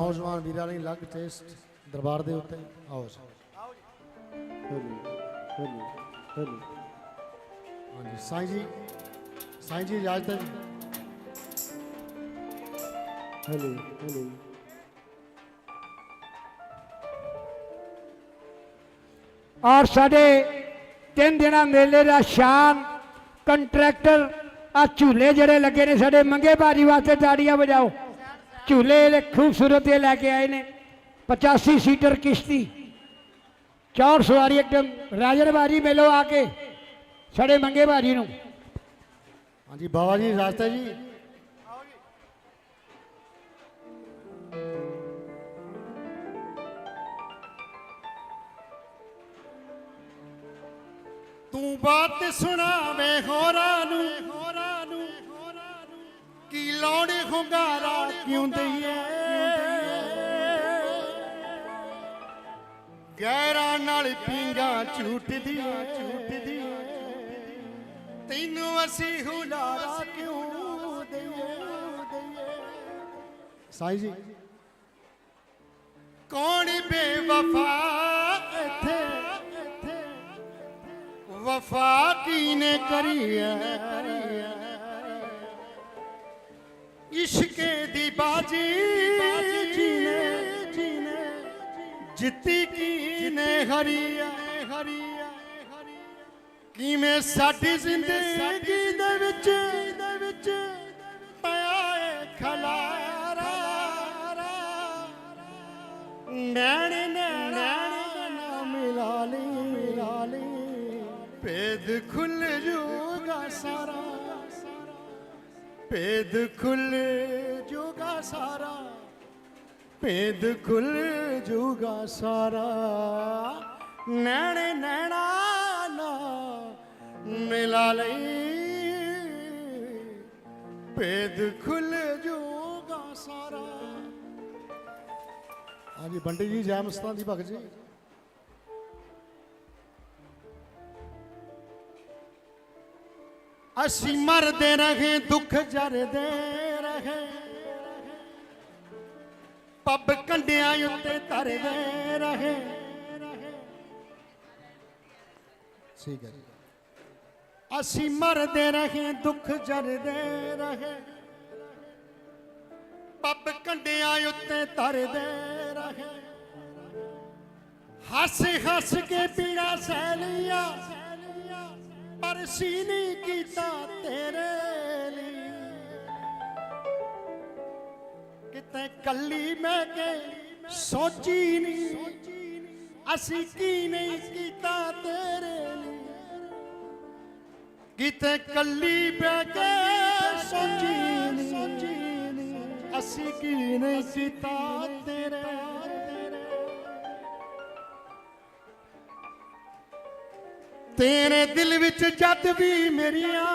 ਨੌਜਵਾਨ ਵੀਰਾਂ ਲਈ ਅਲੱਗ ਟੇਸਟ ਦਰਬਾਰ ਦੇ ਉੱਤੇ। ਆਓ ਜੀ। ਹਲੀ ਹਲੀ ਹਲੀ ਹਾਂਜੀ, ਸਾਈਂ ਜੀ ਸਾਈਂ ਜੀ ਇਜਾਜ਼ਤ ਹੈ ਜੀ। ਹਲੀ ਔਰ ਸਾਡੇ ਤਿੰਨ ਦਿਨਾਂ ਮੇਲੇ ਦਾ ਸ਼ਾਨ, ਕੰਟਰੈਕਟਰ ਆ ਝੂਲੇ ਜਿਹੜੇ ਲੱਗੇ ਨੇ, ਸਾਡੇ ਮੰਗੇ ਬਾਜੀ ਵਾਸਤੇ ਤਾੜੀਆਂ ਵਜਾਓ। ਝੂਲੇ ਇਹਦੇ ਖੂਬਸੂਰਤ ਇਹ ਲੈ ਕੇ ਆਏ ਨੇ। 85 ਸੀਟਰ ਕਿਸ਼ਤੀ ਚੌਰ ਸਵਾਰੀ ਇੱਕਦਮ ਰਾਜਨ ਬਾਜੀ ਮੇਲੋ ਆ ਕੇ ਸਾਡੇ ਮੰਗੇ ਬਾਜੀ ਨੂੰ। ਹਾਂਜੀ ਬਾਬਾ ਜੀ ਹੈ ਜੀ। ਤੂੰ ਬਾਤ ਸੁਣਾਵੇ ਹੋਰਾਂ ਨੂੰ। ਹੋਰਾਂ ਨੂੰ ਕੀ ਲੋੜੀ ਹੁੰਗਾਰਾ ਕਿਉਂ ਦਈਏ? ਗੈਰਾਂ ਨਾਲ ਪਿੰਗਾ ਝੂਟਦੀਆਂ ਝੂਟਦੀਆਂ ਤੈਨੂੰ ਅਸੀਂ ਹੁਲਾਰਾ ਕਿਉਂ ਦਈਏ? ਸਾਈ ਜੀ। ਕੌਣ ਬੇਵਫਾ ਇੱਥੇ? ਵਫਾ ਕੀਨੇ ਕਰੀ ਐ ਇਸ਼ਕੇ ਦੀ ਬਾਜੀ ਜੀਨੇ ਜੀਨੇ ਜਿੱਤੀ ਕੀਨੇ ਹਰੀਆ ਹਰੀਆ ਕਿਵੇਂ ਸਾਡੀ ਜ਼ਿੰਦਗੀ ਦੇ ਵਿੱਚ ਦੇ ਵਿੱਚ ਪਿਆ ਏ ਖਲਾਰਾ ਨੈਣ ਨੈਣ ਨਾ ਮਿਲਾ ਲਈ ਮਿਲਾ ਲਈ ਭੇਦ ਖੁੱਲ ਜੂਗਾ ਸਾਰਾ ਭੇਦ ਖੁੱਲ ਜੂਗਾ ਸਾਰਾ ਭੇਦ ਖੁੱਲ ਜੂਗਾ ਸਾਰਾ। ਨੈਣ ਨੈਣਾ ਨਾ ਮਿਲਾ ਲਈ। ਭੇਦ ਖੁੱਲ ਜੂਗਾ ਸਾਰਾ। ਹਾਂਜੀ ਬੰਟੀ ਜੀ, ਜੈ ਮਸਤਾਂ ਦੀ ਭਗਤ ਜੀ। ਅਸੀਂ ਮਰਦੇ ਰਹੇ ਦੁੱਖ ਜਰਦੇ। ਪੱਬ ਕੰਡਿਆਂ ਉੱਤੇ ਧਰਦੇ ਰਹੇ। ਠੀਕ ਹੈ ਅਸੀਂ ਮਰਦੇ ਰਹੇ, ਦੁੱਖ ਜਰਦੇ ਰਹੇ। ਪੱਬ ਕੰਡਿਆਂ ਉੱਤੇ ਧਰਦੇ ਰਹੇ। ਹੱਸ ਹੱਸ ਕੇ ਪੀੜਾ ਸਹਿ ਲਿਆ ਪਰ ਸੀ ਨਹੀਂ ਕੀਤਾ ਤੇਰੇ। ਕਿਤੇ ਕੱਲੀ ਮੈਂ ਕੇ ਸੋਚੀ ਨਹੀਂ ਅਸੀਂ ਕੀ ਨਹੀਂ ਕੀਤਾ ਤੇਰੇ ਲਈ? ਕਿਤੇ ਕੱਲੀ ਬਹਿ ਕੇ ਸੋਚੀ ਨਹੀਂ ਅਸੀਂ ਕੀ ਨਹੀਂ ਕੀਤਾ ਤੇਰੇ ਤੇਰੇ ਦਿਲ ਵਿੱਚ ਜਦ ਵੀ ਮੇਰੀਆਂ।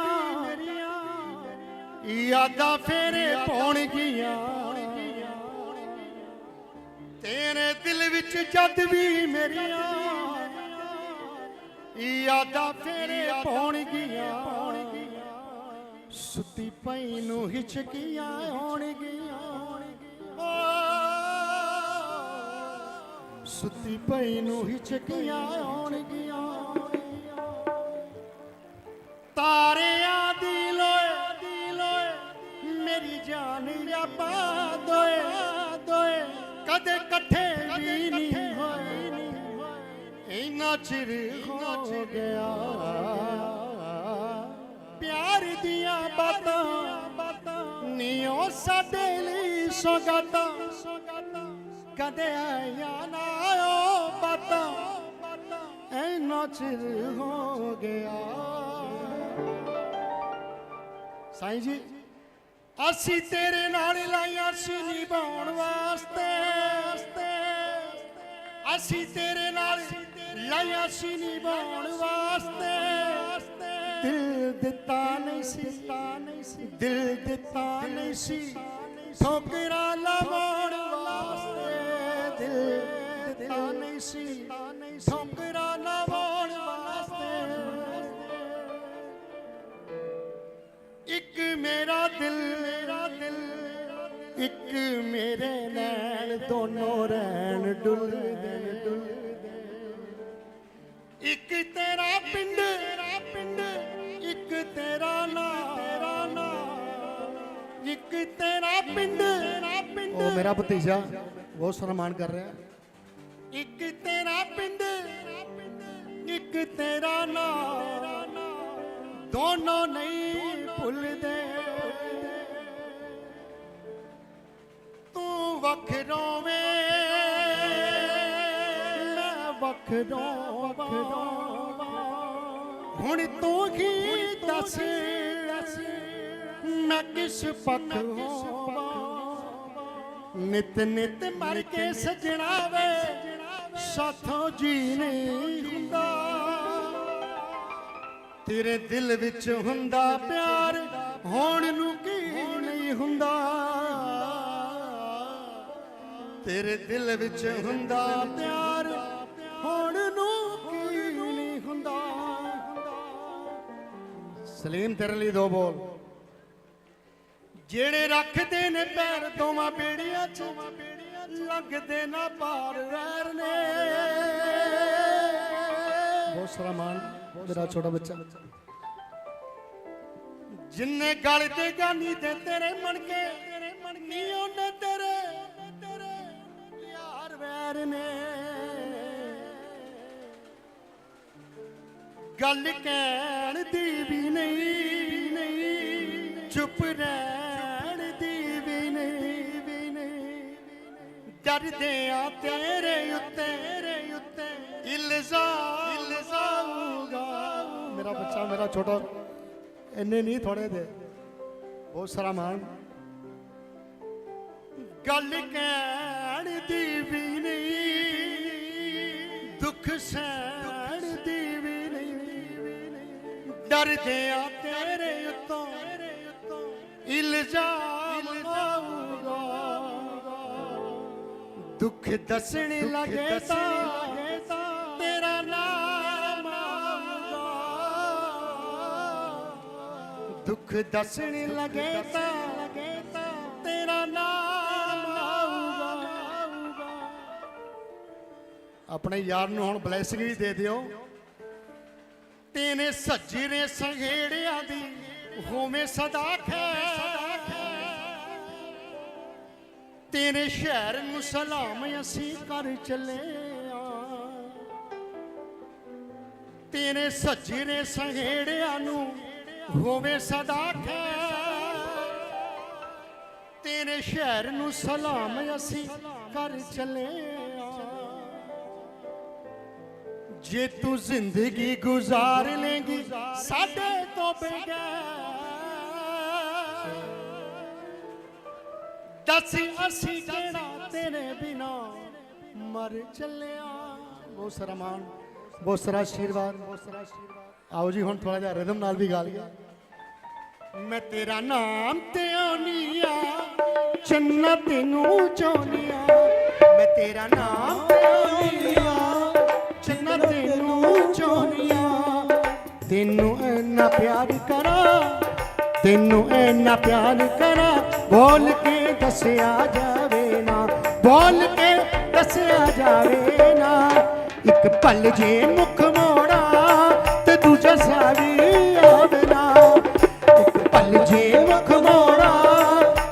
ਯਾਦਾਂ ਫੇਰੇ ਪਾਉਣਗੀਆਂ। ਤੇਰੇ ਦਿਲ ਵਿੱਚ ਜਦ ਵੀ ਮੇਰੀਆਂ ਯਾਦਾਂ ਫੇਰੇ ਪਾਉਣਗੀਆਂ। ਸੁੱਤੀ ਪਈ ਨੂੰ ਹਿਚਕੀਆਂ ਹੋਣਗੀਆਂ ਓ, ਸੁੱਤੀ ਪਈ ਨੂੰ ਹਿਚਕੀਆਂ ਆਉਣਗੀਆਂ। ਤਾਰਿਆਂ ਦੀ ਲੋਏ ਦੀ ਲੋਏ ਮੇਰੀ ਜਾਨ ਰੱਬਾ ਦੋਏ। ਕਦੇ ਇਕੱਠੇ ਵੀ ਨਹੀਂ ਹੋਏ। ਇੰਨਾ ਚਿਰ ਹੋ ਗਿਆ। ਪਿਆਰ ਦੀਆਂ ਬਾਤਾਂ ਨੀਓ ਸਾਡੇ ਲਈ ਸੌਗਾਤਾਂ। ਕਦੇ ਆਇਆ ਨਾ ਓ ਬਾਤਾਂ। ਇੰਨਾ ਚਿਰ ਹੋ ਗਿਆ। ਸਾਈਂ ਜੀ ਅਸੀਂ ਤੇਰੇ ਨਾਲ ਲਾਈਆਂ ਸੀ ਨਿਭਾਉਣ ਵਾਸਤੇ। ਅਸੀਂ ਤੇਰੇ ਨਾਲ ਲਾਈਆਂ ਸੀ ਨਿਭਾਉਣ ਵਾਸਤੇ। ਦਿਲ ਦਿੱਤਾ ਨਹੀਂ ਸੀ ਨਹੀਂ ਸੀ, ਦਿਲ ਦਿੱਤਾ ਨਹੀਂ ਸੀ ਠੋਕਰਾਂ ਲਵਾਉਣ ਵਾਸਤੇ। ਦਿਲ ਦਿੱਤਾ ਨਹੀਂ ਸੀ, ਠੋਕਰਾਂ ਲਵਾਉਣ ਮੇਰਾ ਦਿਲ ਮੇਰਾ ਦਿਲ। ਇੱਕ ਮੇਰੇ ਨੈਣ ਦੋਨੋਂ ਰਹਿਣ ਡੁੱਲਦੇ ਡੁੱਲਦੇ ਇੱਕ ਤੇਰਾ ਪਿੰਡ ਤੇਰਾ ਪਿੰਡ ਇੱਕ ਤੇਰਾ ਨਾਂ। ਤੇਰਾ ਨਾਂ ਇੱਕ ਤੇਰਾ ਪਿੰਡ ਤੇਰਾ ਪਿੰਡ। ਉਹ ਮੇਰਾ ਭਤੀਜਾ ਬਹੁਤ ਸਨਮਾਨ ਕਰ ਰਿਹਾ। ਇੱਕ ਤੇਰਾ ਪਿੰਡ ਇੱਕ ਤੇਰਾ ਨਾਂ। ਦੋਨੋਂ ਨਹੀਂ ਭੁੱਲਦੇ। ਤੂੰ ਵੱਖ ਰੋਵੇਂ ਮੈਂ ਵੱਖ ਰੋਵਾਂ ਹੁਣ ਤੂੰ ਹੀ ਦੱਸ? ਮੈਂ ਕਿਸ ਪੱਖ ਹੋਵਾਂ? ਨਿਤ ਨਿਤ ਮਰ ਕੇ ਸਜਣਾ ਵੇ ਸਾਥੋਂ ਜੀ ਨਹੀਂ ਹੁੰਦਾ। ਤੇਰੇ ਦਿਲ ਵਿੱਚ ਹੁੰਦਾ ਪਿਆਰ। ਹੋਣ ਨੂੰ ਕੀ ਨਹੀਂ ਹੁੰਦਾ। ਤੇਰੇ ਦਿਲ ਵਿੱਚ ਹੁੰਦਾ ਪਿਆਰ, ਹੋਣ ਨੂੰ ਕੀ ਨਹੀਂ ਹੁੰਦਾ। ਸਲੀਮ, ਤੇਰੇ ਲਈ ਦੋ ਬੋਲ। ਜਿਹੜੇ ਰੱਖਦੇ ਨੇ ਪੈਰ, ਦੋਵਾਂ ਬੇੜੀਆਂ 'ਚ, ਲੱਗਦੇ ਨਾ ਪਾਰ ਵੈਰ ਨੇ। ਬਹੁਤ ਸਾਰਾ ਮਾਣ, ਮੇਰਾ ਛੋਟਾ ਬੱਚਾ। ਜਿੰਨੇ ਗਲ ਤੇ ਗਾਨੀ ਤੇ ਤੇਰੇ ਮਣ ਗੱਲ ਕਹਿਣ ਦੀ ਵੀ ਨਹੀਂ ਨਹੀਂ ਚੁੱਪ ਰਹਿਣ ਦੀ ਵੀ ਨਹੀਂ। ਵੀ ਨਹੀਂ ਡਰਦੇ ਆ ਤੇਰੇ ਉੱਤੇ ਤੇਰੇ ਉੱਤੇ ਇਲਜ਼ਾਮ ਇਲਜ਼ਾਮੂਗਾ ਮੇਰਾ ਬੱਚਾ, ਮੇਰਾ ਛੋਟਾ, ਇੰਨੇ ਨਹੀਂ ਥੋੜੇ ਦੇ। ਬਹੁਤ ਸਾਰਾ ਮਾਨ ਗੱਲ ਕਹਿਣ ਦੀ ਵੀ ਨਹੀਂ। ਦੁੱਖ ਸਹਿਣ ਡਰਦੇ ਆ ਤੇਰੇ ਉੱਤੋਂ। ਇਲਜ਼ਾਮ ਆਊਗਾ ਦੁੱਖ ਦੱਸਣ ਲੱਗੇ ਤਾਂ ਤੇਰਾ ਨਾਮ ਆਊਗਾ। ਦੁੱਖ ਦੱਸਣ ਲੱਗੇ ਤਾਂ ਤੇਰਾ ਨਾਮ ਆਊਗਾ। ਆਪਣੇ ਯਾਰ ਨੂੰ ਹੁਣ ਬਲੇਸਿੰਗ ਵੀ ਦੇ ਦਿਓ। ਤੇਨੇ ਸੱਜਰੇ ਸੰਘੇੜਿਆਂ ਦੀ, ਹੋਵੇਂ ਸਦਾ ਖੈ ਤੇਰੇ ਸ਼ਹਿਰ ਨੂੰ ਸਲਾਮ ਅਸੀਂ ਕਰ ਚੱਲੇ ਆ ਤੇਰੇ ਸੱਜਰੇ ਸੰਘੇੜਿਆਂ ਨੂੰ, ਹੋਵੇਂ ਸਦਾ ਖੈ ਤੇਰੇ ਸ਼ਹਿਰ ਨੂੰ ਸਲਾਮ ਅਸੀਂ ਕਰ ਚੱਲੇ ਜੇ ਤੂੰ ਜ਼ਿੰਦਗੀ ਗੁਜ਼ਾਰ ਲੇਂਗੀ, ਸਾਡੇ ਤੋਂ ਬਗੈਰ। ਦੱਸ ਅਸੀਂ ਕਿਹੜਾ ਤੇਰੇ ਬਿਨਾ ਮਰ ਚੱਲਿਆ? ਬਹੁਤ ਸਾਰਾ ਮਾਨ ਬਹੁਤ ਸਾਰਾ ਆਸ਼ੀਰਵਾਦ, ਬਹੁਤ ਸਾਰਾ ਆਸ਼ੀਰਵਾਦ। ਆਓ ਜੀ, ਹੁਣ ਥੋੜਾ ਜਿਹਾ ਰਿਦਮ ਨਾਲ ਵੀ ਗਾ ਲਈਏ। ਮੈਂ ਤੇਰਾ ਨਾਮ ਤੇ ਆਉਣੀਆ ਜੰਨਤ ਨੂੰ ਚਾਹੁੰਨੀਆ ਮੈਂ ਤੇਰਾ ਨਾਮ ਤੇ ਆਉਣੀਆ ਤੈਨੂੰ ਇੰਨਾ ਪਿਆਰ ਕਰਾਂ, ਤੈਨੂੰ ਇੰਨਾ ਪਿਆਰ ਕਰਾਂ, ਬੋਲ ਕੇ ਦੱਸਿਆ ਜਾਵੇ ਨਾ, ਬੋਲ ਕੇ ਦੱਸਿਆ ਜਾਵੇ ਨਾ। ਇੱਕ ਪਲ ਜੇ ਮੁਖ ਮੋੜਾ ਤੇ ਦੂਜਾ ਸਾਵੀ ਆਵੇ ਨਾ ਇੱਕ ਪਲ ਜੇ ਮੁਖ ਮੋੜਾ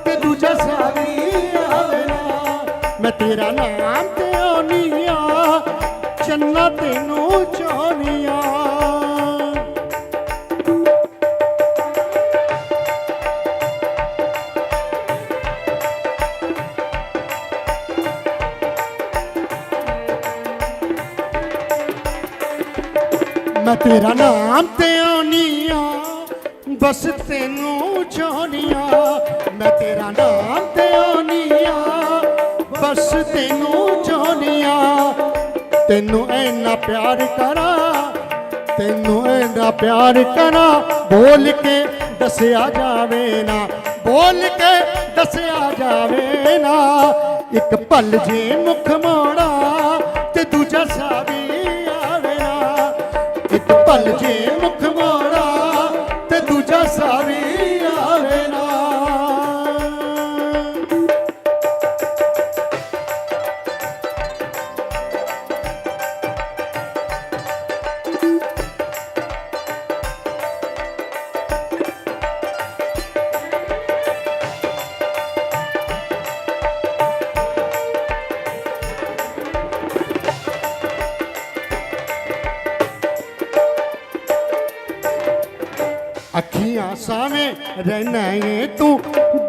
ਤੇ ਦੂਜਾ ਸਾਵੀ ਆਵੇ ਮੈਂ ਤੇਰਾ ਨਾਮ ਤੇ ਆ ਚੰਨਾ ਤੈਨੂੰ ਚਾਹੁੰਨੀਆ ਮੈਂ ਤੇਰਾ ਨਾਮ ਤੇ ਆਉਣੀਆ ਬਸ ਤੈਨੂੰ ਚਾਹੁੰਨੀਆ। ਮੈਂ ਤੇਰਾ ਨਾਮ ਤੇ ਆਉਣੀਆ ਬਸ ਤੈਨੂੰ ਚਾਹੁੰਨੀਆ। ਤੈਨੂੰ ਇੰਨਾ ਪਿਆਰ ਕਰਾਂ, ਤੈਨੂੰ ਇੰਨਾ ਪਿਆਰ ਕਰਾਂ, ਬੋਲ ਕੇ ਦੱਸਿਆ ਜਾਵੇ ਨਾ, ਬੋਲ ਕੇ ਦੱਸਿਆ ਜਾਵੇ ਨਾ। ਇੱਕ ਪਲ ਜੇ ਮੁਖ ਮੋੜਾ ਤੇ ਦੂਜਾ ਸਾਵੀ ਇੱਕ ਪਲ ਜੇ ਮੁਖ ਸਾਵੇਂ ਰਹਿਣਾ ਏ ਤੂੰ।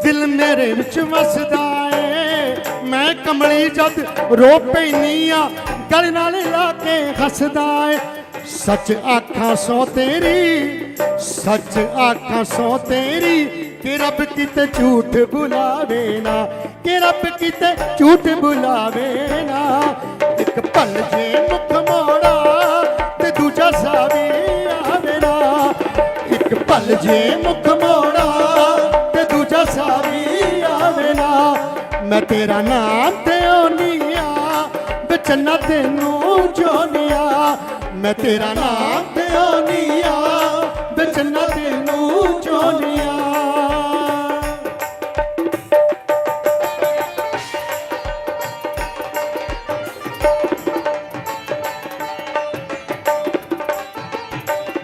ਦਿਲ ਮੇਰੇ ਵਿੱਚ ਵਸਦਾ ਏ। ਮੈਂ ਕਮਲੀ ਜਦ ਰੋ ਪੈਨੀ ਆ, ਗਲ ਨਾਲ ਲਾ ਕੇ ਹੱਸਦਾ ਏ। ਸੱਚ ਆਖਾਂ ਸੋ ਤੇਰੀ, ਸੱਚ ਆਖਾਂ ਸੋ ਤੇਰੀ, ਕਿ ਰੱਬ ਕਿਤੇ ਝੂਠ ਬੁਲਾਵੇ ਨਾ, ਕਿ ਰੱਬ ਕਿਤੇ ਝੂਠ ਬੁਲਾਵੇ ਨਾ। ਇੱਕ ਪਲ ਜੇ ਮੁਖ ਮੋੜਾ ਇੱਕ ਜੇ ਮੁਖ ਮੋੜਾ ਤੇ ਦੂਜਾ ਸਾਵੀ ਆਵੇ ਨਾ। ਮੈਂ ਤੇਰਾ ਨਾਮ ਤੇ ਓਨੀਆ ਬਚਨਾ ਤੈਨੂੰ ਜੋਨੀਆ ਮੈਂ ਤੇਰਾ ਨਾਮ ਤੇ ਓਨੀਆ ਬਚਨਾ ਤੈਨੂੰ ਜੋਨੀਆ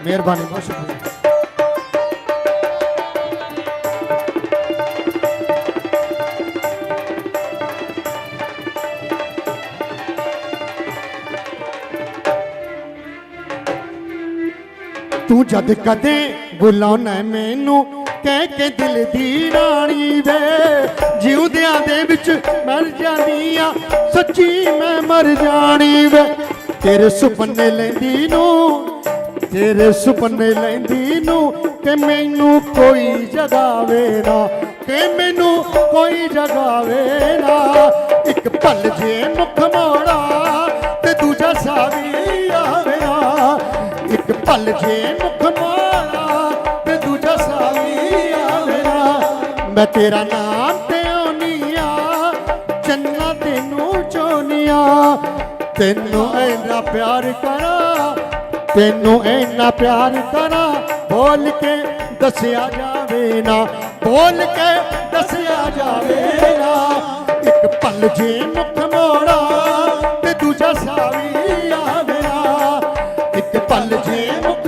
ਮਿਹਰਬਾਨੀ, ਬਹੁਤ ਜਦ ਕਦੇ ਬੁਲਾਉਣਾ ਮੈਨੂੰ, ਕਹਿ ਕੇ ਦਿਲ ਦੀ ਰਾਣੀ ਵੇ। ਜਿਉਂਦਿਆਂ ਦੇ ਵਿੱਚ ਮਰ ਜਾਨੀ ਆ, ਸੱਚੀ ਮੈਂ ਮਰ ਜਾਣੀ ਵੇ। ਤੇਰੇ ਸੁਪਨੇ ਲੈਂਦੀ ਨੂੰ, ਤੇਰੇ ਸੁਪਨੇ ਲੈਂਦੀ ਨੂੰ ਕਿ ਮੈਨੂੰ ਕੋਈ ਜਗਾਵੇ ਨਾ, ਕਿ ਮੈਨੂੰ ਕੋਈ ਜਗਾਵੇ ਨਾ। ਇੱਕ ਭੱਲ ਜੇ ਮੁਖ ਮੋੜਾ ਤੇ ਦੂਜਾ ਸਾਵੀ ਇੱਕ ਜੇ ਮੁਖ ਮੋੜਾ ਤੇ ਦੂਜਾ ਸਾਵੀ ਆਵੇ ਮੈਂ ਤੇਰਾ ਨਾਮ ਤੇ ਆਉਨੀਆ ਚੰਨਾ ਤੈਨੂੰ ਚੋਨੀਆ ਤੈਨੂੰ ਇੰਨਾ ਪਿਆਰ ਕਰਾਂ, ਤੈਨੂੰ ਇੰਨਾ ਪਿਆਰ ਕਰਾਂ, ਬੋਲ ਕੇ ਦੱਸਿਆ ਜਾਵੇ ਨਾ ਬੋਲ ਕੇ ਦੱਸਿਆ ਜਾਵੇ ਨਾ ਇੱਕ ਪਲ ਜੇ ਮੁਖ ਮੋੜਾ ਇੱਕ ਪਲ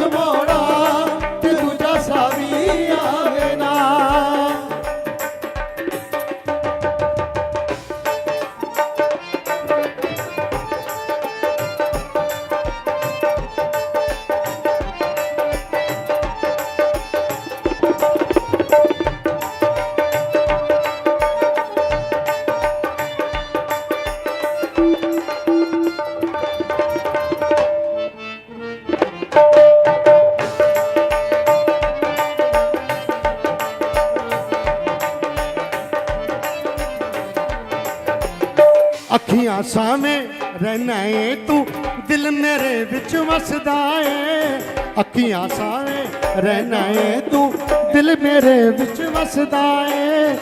ਮੇਰੇ ਵਿੱਚ ਵਸਦਾ ਏ।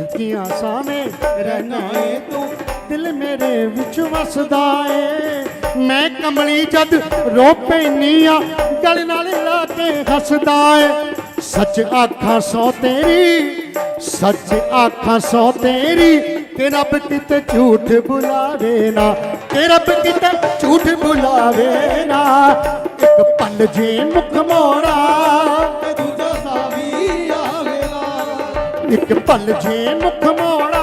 ਅੱਖੀਆਂ ਸਾਵੇਂ ਰਹਿਣਾ ਏ ਤੂੰ। ਦਿਲ ਮੇਰੇ ਵਿੱਚ ਵਸਦਾ ਏ। ਮੈਂ ਕਮਲੀ ਜਦ ਰੋ ਪੈਨੀ ਆ, ਗਲ ਨਾਲ ਲਾ ਕੇ ਹੱਸਦਾ ਏ। ਸੱਚ ਆਖਾਂ ਸੋ ਤੇਰੀ, ਸੱਚ ਆਖਾਂ ਸੋ ਤੇਰੀ ਕਿ ਰੱਬ ਕਿਤੇ ਝੂਠ ਬੁਲਾਵੇ ਨਾ। ਕਿ ਰੱਬ ਕਿਤੇ ਝੂਠ ਬੁਲਾਵੇ ਨਾ। ਇੱਕ ਪਲ ਜੇ ਮੁਖ ਮੋੜਾ ਇੱਕ ਪਲ ਜੇ ਮੁਖ ਮੋੜਾ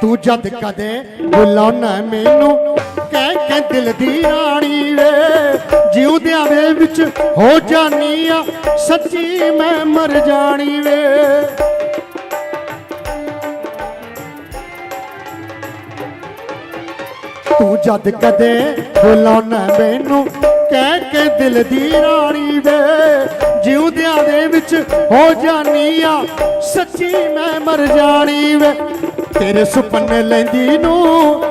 ਤੂੰ ਜਦ ਕਦੇ ਬੁਲਾਉਣਾ ਮੈਨੂੰ? ਕਹਿ ਕੇ ਦਿਲ ਦੀ ਰਾਣੀ ਵੇ, ਜਿਉਂਦਿਆਂ ਦੇ ਵਿੱਚ ਹੋ ਜਾਨੀ ਆ, ਸੱਚੀ ਮੈਂ ਮਰ ਜਾਣੀ ਵੇ। ਤੂੰ ਜਦ ਕਦੇ ਬੁਲਾਉਣਾ ਮੈਨੂੰ? ਕਹਿ ਕੇ ਦਿਲ ਦੀ ਰਾਣੀ ਵੇ, ਜਿਉਂਦਿਆਂ ਦੇ ਵਿੱਚ ਹੋ ਜਾਨੀ ਆ, ਸੱਚੀ ਮੈਂ ਮਰ ਜਾਣੀ ਵੇ। ਤੇਰੇ ਸੁਪਨੇ ਲੈਂਦੀ ਨੂੰ,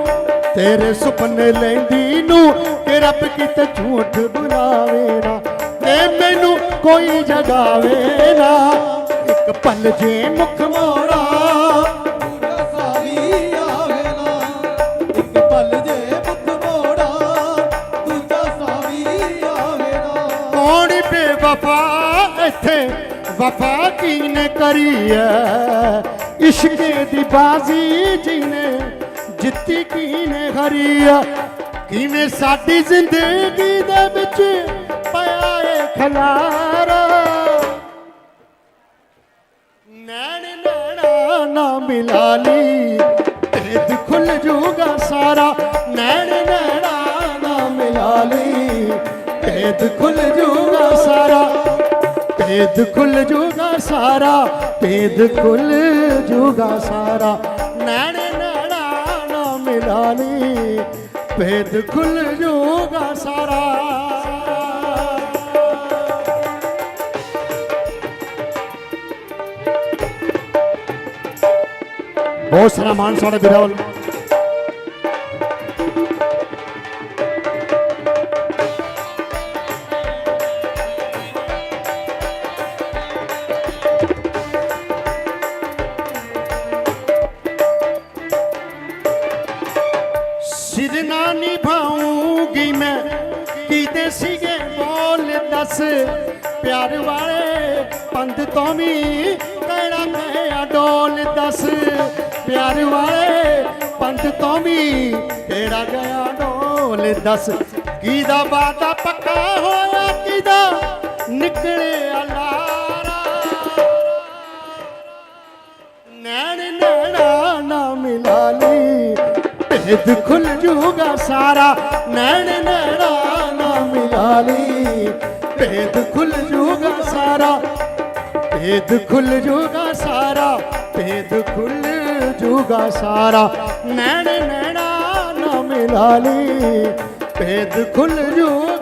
ਤੇਰੇ ਸੁਪਨੇ ਲੈਂਦੀ ਨੂੰ ਤੇ ਰੱਬ ਕਿਤੇ ਝੂਠ ਬੁਲਾਵੇ ਨਾ, ਤੇ ਮੈਨੂੰ ਕੋਈ ਜਗਾਵੇ ਨਾ। ਇੱਕ ਪਲ ਜੇ ਮੁਖ ਮੋੜਾ ਵਫਾ ਇੱਥੇ, ਵਫਾ ਕੀ ਕਰੀ ਐ? ਇਸ਼ਕ ਬਾਜ਼ੀ ਜੀਨੇ ਜਿੱਤੀ ਕੀਨੇ ਹਰੀ ਐ ਕਿਵੇਂ ਸਾਡੀ ਜ਼ਿੰਦਗੀ ਦੇ ਵਿੱਚ ਪਿਆ ਏ ਖਲਾਰਾ। ਨੈਣ ਨੈਣਾ ਨਾ ਮਿਲਾ ਲਈ ਭੇਦ ਖੁੱਲ ਜੂਗਾ ਸਾਰਾ। ਨੈਣ ਨੈਣਾ ਨਾ ਮਿਲਾ ਲਈ ਭੇਦ ਖੁੱਲ ਜੂਗਾ ਸਾਰਾ। ਭੇਦ ਖੁੱਲ ਜੂ ਸਾਰਾ, ਭੇਦ ਖੁੱਲ ਜੂਗਾ ਸਾਰਾ। ਨੈਣ ਨੈਣਾ ਨਾ ਮਿਲਾ ਭੇਦ ਖੁੱਲ ਜੂਗਾ ਸਾਰਾ। ਬਹੁਤ ਸਾਰਾ ਮਾਨ ਸਾਡੇ ਵੀਰਾਂ ਵੱਲ। ਤੋਂ ਵੀ ਕਿਹੜਾ ਗਿਆ ਡੋਲ ਦੱਸ। ਪਿਆਰ ਵਾਲੇ ਪੰਥ ਤੋਂ ਵੀ ਕਿਹੜਾ ਗਿਆ ਡੋਲ ਦੱਸ। ਕਿਹਦਾ ਵਾਦਾ ਪੱਕਾ ਹੋਇਆ ਕਿਹਦਾ ਨਿਕਲਿਆ ਲਾਰਾ ਨੈਣ ਨੈਣਾ ਨਾ ਮਿਲਾ ਲਈ ਭੇਦ ਖੁੱਲ ਜੂਗਾ ਸਾਰਾ। ਨੈਣ ਨੈਣਾ ਨਾ ਮਿਲਾ ਲਈ ਭੇਦ ਖੁੱਲ ਜੂਗਾ ਸਾਰਾ। ਭੇਦ ਖੁੱਲ ਜੂਗਾ ਸਾਰਾ, ਭੇਦ ਖੁੱਲ ਜੂਗਾ ਸਾਰਾ। ਨੈਣ ਨੈਣਾ ਨਾ ਮਿਲਾ ਲਈ ਭੇਦ ਖੁੱਲ ਜੂਗਾ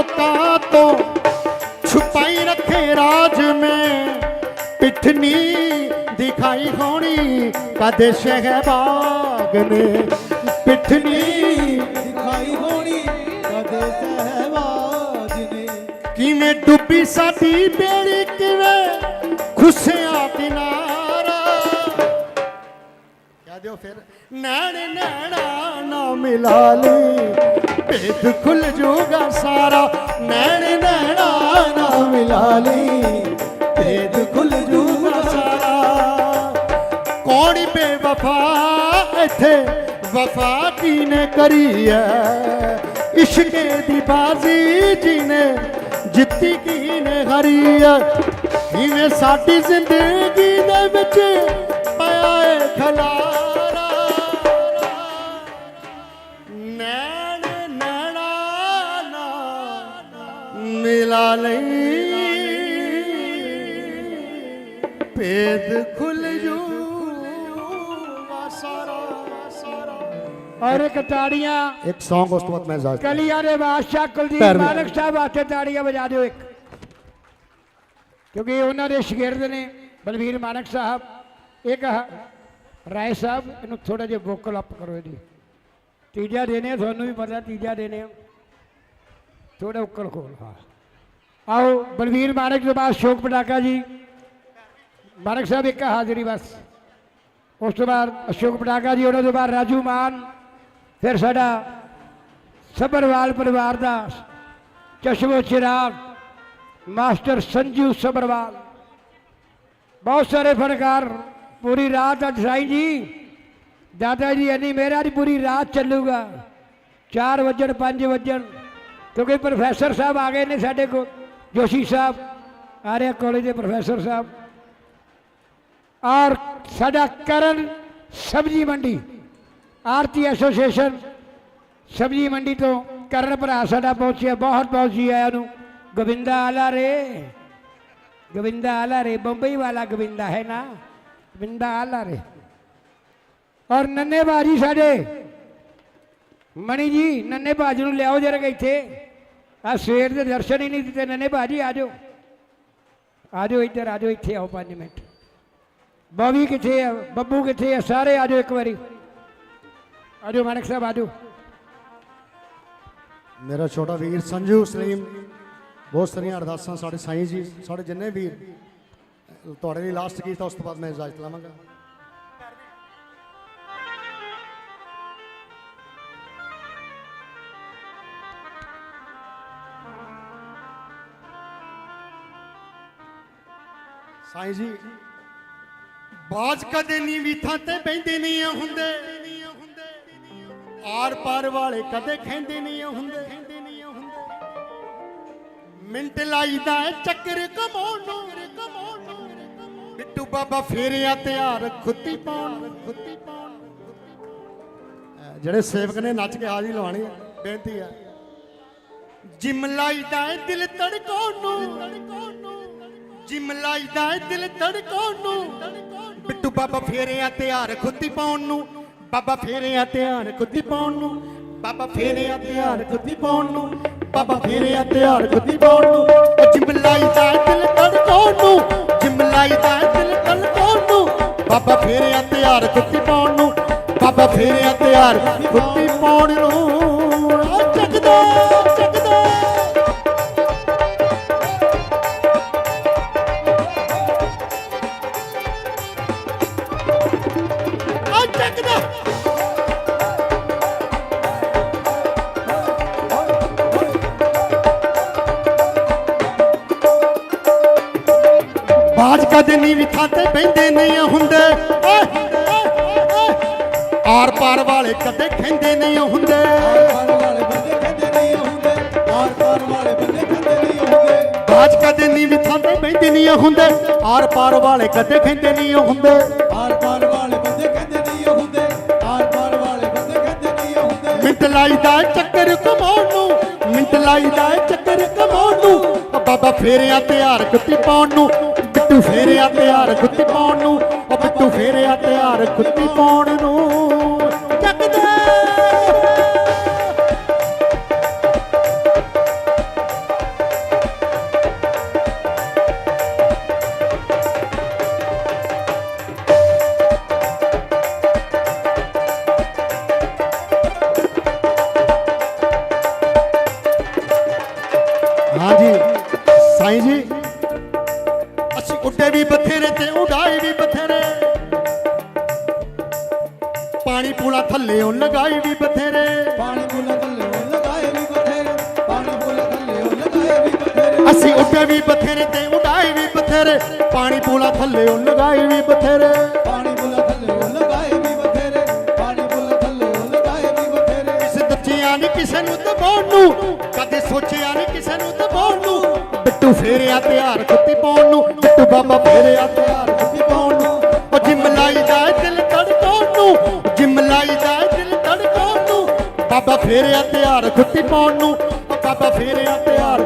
ਲੋਕਾਂ ਤੋਂ ਛੁਪਾਈ ਰੱਖੇ ਰਾਜ ਮੈਂ। ਪਿੱਠਨੀ ਦਿਖਾਈ ਹੋਣੀ ਕਦੇ ਸ਼ਹਿਬਾਗ ਨੇ ਪਿੱਠਨੀ ਦਿਖਾਈ ਹੋਣੀ ਕਦੇ ਸਹਿਬਾਗ ਨੇ ਕਿਵੇਂ ਡੁੱਬੀ ਸਾਡੀ ਬੇੜੀ, ਕਿਵੇਂ ਖੁਸ਼ਿਆਂ ਕਿਨਾਰਾ ਕਹਿ ਦਿਓ ਫਿਰ ਨੈਣ ਨੈਣਾ ਨਾ ਮਿਲਾ ਲਈ ਭੇਦ ਖੁੱਲ ਜੂਗਾ ਸਾਰਾ। ਨੈਣ ਨੈਣਾ ਨਾ ਮਿਲਾ ਲਈ। ਭੇਦ ਖੁੱਲ ਜੂਗਾ ਸਾਰਾ। ਕੌਣ ਬੇਵਫਾ ਇੱਥੇ? ਵਫਾ ਕੀਨੇ ਕਰੀ ਐ? ਇਸ਼ਕੇ ਦੀ ਬਾਜ਼ੀ ਜੀਨੇ ਜਿੱਤੀ ਕੀਨੇ ਹਰੀ ਐ? ਕਿਵੇਂ ਸਾਡੀ ਜ਼ਿੰਦਗੀ ਦੇ ਵਿੱਚ ਪਿਆ ਏ ਖਲਾ? ਮਿਲਾ ਲਈ। ਭੇਦ ਖੁੱਲ ਸਾਰਾ ਔਰ ਇੱਕ ਤਾੜੀਆਂ। ਇੱਕ Song ਉਸ ਤੋਂ ਬਾਅਦ ਮੈਂ ਇਜਾਜ਼ਤ ਕਲੀਆਂ ਦੇ ਬਾਦਸ਼ਾਹ ਕੁਲਦੀਪ ਵੀ- ਮਾਨਕ ਸਾਹਿਬ ਵਾਸਤੇ ਤਾੜੀਆਂ ਵਜਾ ਦਿਓ ਇੱਕ। ਕਿਉਂਕਿ ਉਹਨਾਂ ਦੇ ਸ਼ਾਗਿਰਦ ਨੇ ਬਲਵੀਰ ਮਾਨਕ ਸਾਹਿਬ ਇੱਕ ਰਾਏ ਸਾਹਿਬ ਇਹਨੂੰ ਥੋੜਾ ਜਿਹਾ ਵੋਕਲ ਅਪ ਕਰੋ ਇਹਦੀ। ਤੀਜਾ ਦੇਣੇ ਆ, ਤੁਹਾਨੂੰ ਵੀ ਪਤਾ ਤੀਜਾ ਦੇਣੇ ਆ। ਥੋੜਾ ਉੱਕਲ ਖੋਲ। ਹਾਂ। ਆਓ ਬਲਵੀਰ ਮਾਨਕ ਤੋਂ ਬਾਅਦ ਸ਼ੋਕ ਪਟਾਕਾ ਜੀ ਮਾਨਕ ਸਾਹਿਬ ਇੱਕ ਹਾਜ਼ਰੀ ਬਸ ਉਸ ਤੋਂ ਬਾਅਦ ਅਸ਼ੋਕ ਪਟਾਕਾ ਜੀ ਉਹਨਾਂ ਤੋਂ ਬਾਅਦ ਰਾਜੂ ਮਾਨ ਫਿਰ ਸਾਡਾ ਸਬਰਵਾਲ ਪਰਿਵਾਰ ਦਾ ਚਸ਼ਮੋ ਚਿਰਾਗ ਮਾਸਟਰ ਸੰਜੂ ਸਬਰਵਾਲ ਬਹੁਤ ਸਾਰੇ ਫਨਕਾਰ ਪੂਰੀ ਰਾਤ ਅੱਜ ਸਾਈਂ ਜੀ ਦਾਦਾ ਜੀ ਇੰਨੀ ਮੇਰਾ ਦੀ ਪੂਰੀ ਰਾਤ ਚੱਲੂਗਾ 4 ਵਜਣ 5 ਵਜਣ ਕਿਉਂਕਿ ਪ੍ਰੋਫੈਸਰ ਸਾਹਿਬ ਆ ਗਏ ਨੇ ਸਾਡੇ ਕੋਲ ਜੋਸ਼ੀ ਸਾਹਿਬ, ਆਰਿਆ ਕਾਲਜ ਦੇ ਪ੍ਰੋਫੈਸਰ ਸਾਹਿਬ ਔਰ ਸਾਡਾ ਕਰਨ ਸਬਜੀ ਮੰਡੀ, ਆਰਤੀ ਐਸੋਸੀਏਸ਼ਨ ਸਬਜੀ ਮੰਡੀ ਤੋਂ ਕਰਨ ਭਰਾ ਸਾਡਾ ਪਹੁੰਚਿਆ, ਬਹੁਤ ਬਹੁਤ ਜੀ ਆਇਆਂ ਨੂੰ। ਗੋਬਿੰਦਾ ਆਲਾ ਰੇ ਗੋਬਿੰਦਾ ਆਲਾ ਰੇ, ਬੰਬਈ ਵਾਲਾ ਗੋਬਿੰਦਾ ਹੈ ਨਾ? ਗੋਬਿੰਦਾ ਆਲਾ ਰੇ। ਔਰ ਨੰਨੇ ਬਾਜੀ ਸਾਡੇ। ਮਣੀ ਜੀ ਨੰਨੇ ਬਾਜੀ ਨੂੰ ਲਿਆਓ ਜਰਾ ਇੱਥੇ। ਆ ਸਵੇਰ ਦੇ ਦਰਸ਼ਨ ਹੀ ਨਹੀਂ ਦਿੱਤੇ ਨੰਨੇ ਬਾਜੀ ਆ ਜਾਓ। ਆ ਜਾਓ ਇੱਧਰ, ਆ ਜਾਓ, ਇੱਥੇ ਆਓ 5 ਮਿੰਟ। ਬੋਵੀ ਕਿੱਥੇ ਆ? ਬੱਬੂ ਕਿੱਥੇ ਆ? ਸਾਰੇ ਆ ਜਾਓ ਇੱਕ ਵਾਰੀ। ਆ ਜਾਓ ਮਾਨਕ ਸਾਹਿਬ, ਆ ਜਾਓ। ਮੇਰਾ ਛੋਟਾ ਵੀਰ ਸੰਜੂ ਸਲੀਮ, ਬਹੁਤ ਸਾਰੀਆਂ ਅਰਦਾਸਾਂ ਸਾਡੇ ਸਾਈਂ ਜੀ, ਸਾਡੇ ਜਿੰਨੇ ਵੀਰ ਤੁਹਾਡੇ ਲਈ ਲਾਸਟ ਕੀਤਾ, ਉਸ ਤੋਂ ਬਾਅਦ ਮੈਂ ਇਜਾਜ਼ਤ ਲਵਾਂਗਾ। ਸਾਈਂ ਜੀ, ਬਾਜ ਕਦੇ ਨਹੀਂ ਥਾਂ ਤੇ ਬੈੰਦੇ ਨਹੀਂ ਹੁੰਦੇ। ਆਰ ਪਾਰ ਵਾਲੇ ਕਦੇ ਖੈਂਦੇ ਨਹੀਂ ਹੁੰਦੇ। ਮਿੰਟ ਲਾਈਦਾ ਚੱਕਰ ਕਮਾਉਣ ਨੂੰ। ਬਿੱਟੂ ਬਾਬਾ ਫੇਰਿਆ ਤਿਆਰ ਖੁੱਤੀ ਪਾਉਣ ਖੁੱਤੀ ਪਾਉਣ ਜਿਹੜੇ ਸੇਵਕ ਨੇ ਨੱਚ ਕੇ ਹਾਜ਼ਰੀ ਲਵਾਣੀ ਹੈ, ਬੇਨਤੀ ਹੈ। ਜਿਮ ਲਾਈਦਾ ਦਿਲ ਧੜਕਾਉਣ ਨੂੰ। ਜਿਮ ਲਾਈਦਾ ਏ ਦਿਲ ਧੜਕਾਉਣ ਨੂੰ ਬਿੱਟੂ ਬਾਬਾ ਫੇਰਿਆ ਤਿਆਰ ਖੁੱਤੀ ਪਾਉਣ ਨੂੰ। ਬਾਬਾ ਫੇਰਿਆ ਤਿਆਰ ਖੁੱਤੀ ਪਾਉਣ ਨੂੰ। ਬਾਬਾ ਫੇਰਿਆ ਤਿਆਰ ਖੁੱਤੀ ਪਾਉਣ ਨੂੰ। ਬਾਬਾ ਫੇਰਿਆ ਤਿਆਰ ਖੁੱਤੀ ਪਾਉਣ ਨੂੰ। ਉਹ ਜਿਮ ਲਾਈਦਾ ਏ ਦਿਲ ਧੜਕਾਉਣ ਨੂੰ ਜਿਮ ਲਾਈਦਾ ਏ ਦਿਲ ਧੜਕਾਉਣ ਨੂੰ ਬਾਬਾ ਫੇਰਿਆ ਤਿਆਰ ਖੁੱਤੀ ਪਾਉਣ ਨੂੰ। ਬਾਬਾ ਫੇਰਿਆ ਤਿਆਰ ਖੁੱਤੀ ਪਾਉਣ ਨੂੰ। ਆ ਬਾਜ ਵੀ ਥਾਂ ਤੇ ਬੈੰਦੇ ਨਹੀਂ ਹੁੰਦੇ। ਆਰ ਪਾਰ ਵਾਲੇ ਕਦੇ ਖੈਂਦੇ ਨਹੀਂ ਹੁੰਦੇ। ਬਾਜ ਕਦੇ ਨਹੀਂ ਵੀ ਥਾਂ ਤੇ ਬੈੰਦੇ ਨਹੀਂ ਹੁੰਦੇ। ਆਰ ਪਾਰ ਵਾਲੇ ਕਦੇ ਖੈਂਦੇ ਨਹੀਂ ਹੁੰਦੇ ਆਰ ਪਾਰ ਵਾਲੇ ਬੰਦੇ ਕਹਿੰਦੇ ਨਹੀਂ ਹੁੰਦੇ। ਆਰ ਪਾਰ ਵਾਲੇ ਬੰਦੇ ਕਹਿੰਦੇ ਨਹੀਂ ਹੁੰਦੇ ਮਿੰਟ ਲਾਈਦਾ ਚੱਕਰ ਕਮਾਉਣ ਨੂੰ, ਮਿੰਟ ਲਾਈਦਾ ਚੱਕਰ ਕਮਾਉਣ ਨੂੰ। ਉਹ ਬਾਬਾ ਫੇਰਿਆ ਤਿਆਰ ਕੁੱਤੀ ਪਾਉਣ ਨੂੰ। ਫੇਰਿਆ ਤਿਆਰ ਖੁੱਤੀ ਪਾਉਣ ਨੂੰ ਉਹ ਬਿੱਟੂ ਫੇਰਿਆ ਤਿਆਰ ਖੁੱਤੀ ਪਾਉਣ ਨੂੰ। ਬਿੱਟੂ ਫੇਰਿਆ ਤਿਆਰ ਕੁੱਤੀ ਪਾਉਣ ਨੂੰ ਬਿੱਟੂ ਬਾਬਾ ਫੇਰਿਆ ਤਿਆਰ ਕੁੱਤੀ ਪਾਉਣ ਨੂੰ। ਉਹ ਜਿਮ ਲਾਈਦਾ ਏ ਦਿਲ ਧੜਕਾਉਣ ਨੂੰ, ਜਿਮ ਲਾਈਦਾ ਏ ਦਿਲ ਧੜਕਾਉਣ ਨੂੰ। ਬਾਬਾ ਫੇਰਿਆ ਤਿਆਰ ਕੁੱਤੀ ਪਾਉਣ ਨੂੰ, ਬਾਬਾ ਫੇਰਿਆ ਤਿਆਰ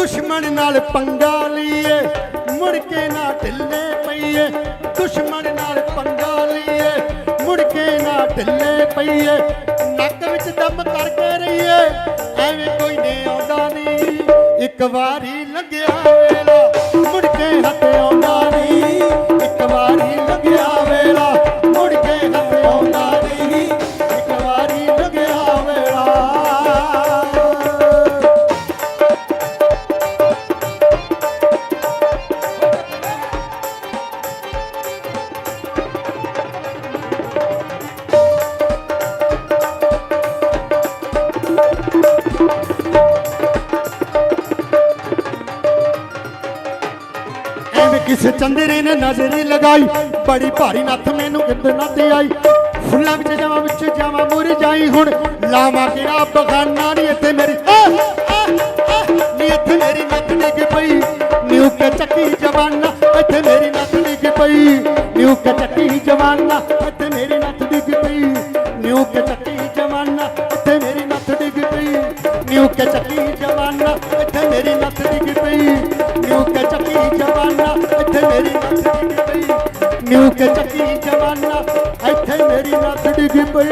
ਦੁਸ਼ਮਣ ਨਾਲ ਪੰਗਾ ਲਈਏ, ਮੁੜ ਕੇ ਨਾ ਢਿੱਲੇ ਪਈਏ। ਦੁਸ਼ਮਣ ਨਾਲ ਪੰਗਾ ਲਈਏ, ਮੁੜ ਕੇ ਨਾ ਢਿੱਲੇ ਪਈਏ। ਨੱਕ ਵਿੱਚ ਦਮ ਕਰਕੇ ਰਹੀਏ, ਐਵੇਂ ਕੋਈ ਨੇ ਆਉਂਦਾ ਨਹੀਂ। ਇੱਕ ਵਾਰੀ ਲੱਗਿਆ ਵੇਲਾ, ਮੁੜ ਕੇ ਹੱਥ ਆਉਂਦਾ ਨਹੀਂ। ਇੱਕ ਵਾਰੀ ਲੱਗਿਆ ਵੇਲਾ ਚੰਦਰੇ ਨੇ ਨਜ਼ਰ ਲਗਾਈ। ਬੜੀ ਭਾਰੀ ਨੱਥ ਮੈਨੂੰ ਕਿਤੇ ਨਾ ਤੇ ਆਈ ਫੁੱਲਾਂ ਵਿੱਚ ਜਮਾਂ ਵਿੱਚ ਜਾਵਾਂ ਮੁਰਝਾਈ ਹੁਣ ਲਾਵਾਂ ਕਿਹੜਾ ਬਖਾਨਾ? ਨਹੀਂ ਇੱਥੇ ਮੇਰੀ ਨੀ ਇੱਥੇ ਮੇਰੀ ਨੱਕ ਡਿੱਗ ਪਈ। ਨਿਊ ਕੇ ਚੱਕੀ ਜਵਾਨਾ, ਇੱਥੇ ਮੇਰੀ ਨੱਕ ਡਿੱਗ ਪਈ। ਨਿਊ ਕੇ ਚੱਕੀ ਜਵਾਨਾ, ਇੱਥੇ ਮੇਰੀ ਨੱਥ ਡਿੱਗ ਪਈ। ਨਿਊ ਕੇ ਚੱਕੀ ਜਵਾਨਾ, ਇੱਥੇ ਮੇਰੀ ਨੱਥ ਡਿੱਗ ਪਈ। ਨਿਊ ਕੇ ਚੱਕੀ ਨਿਊ ਕੇ ਚੱਕੀ ਜਵਾਨਾ ਇੱਥੇ ਮੇਰੀ ਨੱਕ ਡਿੱਗ ਪਈ।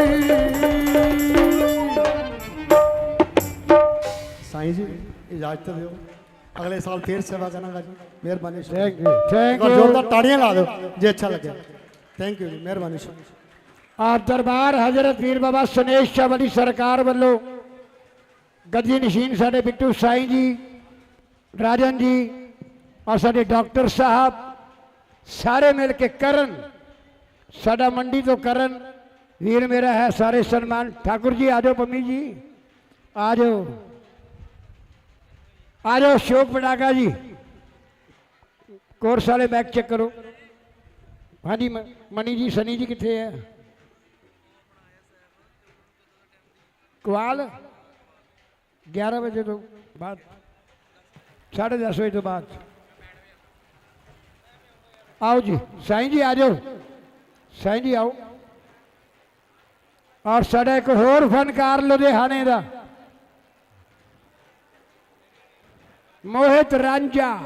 ਸਾਈਂ ਜੀ ਇਜਾਜ਼ਤ ਦਿਓ। ਅਗਲੇ ਸਾਲ ਫੇਰ ਸੇਵਾ ਕਰਾਂਗਾ ਜੀ। ਮਿਹਰਬਾਨੀ ਥੈਂਕ ਯੂ ਥੈਂਕ ਯੂ ਜ਼ੋਰਦਾਰ ਤਾੜੀਆਂ ਲਾ ਦਿਓ ਜੇ ਅੱਛਾ ਲੱਗਿਆ। ਥੈਂਕ ਯੂ ਜੀ ਮਿਹਰਬਾਨੀ ਸ਼ੁਕਰੀਆ। ਆ ਦਰਬਾਰ ਹਜ਼ਰਤ ਪੀਰ ਬਾਬਾ ਸਨੇਸ਼ ਸ਼ਾਹ ਵਾਲੀ ਸਰਕਾਰ ਵੱਲੋਂ। ਗੱਦੀ ਨਸ਼ੀਨ ਸਾਡੇ ਬਿੱਟੂ ਸਾਈਂ ਜੀ ਰਾਜਨ ਜੀ ਔਰ ਸਾਡੇ ਡਾਕਟਰ ਸਾਹਿਬ। ਸਾਰੇ ਮਿਲ ਕੇ ਕਰਨ। ਸਾਡਾ ਮੰਡੀ ਤੋਂ ਕਰਨ। ਵੀਰ ਮੇਰਾ ਹੈ ਸਾਰੇ ਸਨਮਾਨ। ਠਾਕੁਰ ਜੀ, ਆ ਜਾਓ ਪੰਮੀ ਜੀ। ਆ ਜਾਓ। ਆ ਜਾਓ ਸ਼ੋਕ ਪਟਾਕਾ ਜੀ। ਕੋਰਸ ਵਾਲੇ ਬੈਗ ਚੈੱਕ ਕਰੋ। ਹਾਂਜੀ, ਮ- ਮਨੀ ਜੀ, ਸਨੀ ਜੀ ਕਿੱਥੇ ਹੈ? ਕਵਾਲ। 11 ਵਜੇ ਤੋਂ ਬਾਅਦ। 10:30 ਵਜੇ ਤੋਂ ਬਾਅਦ। ਆਓ ਜੀ, ਸਾਈਂ ਜੀ ਆ ਜਾਓ। ਸਾਈਂ ਜੀ ਆਓ। ਔਰ ਸਾਡਾ ਇੱਕ ਹੋਰ ਫਨਕਾਰ ਲੁਧਿਆਣੇ ਦਾ। ਮੋਹਿਤ ਰਾਂਝਾ।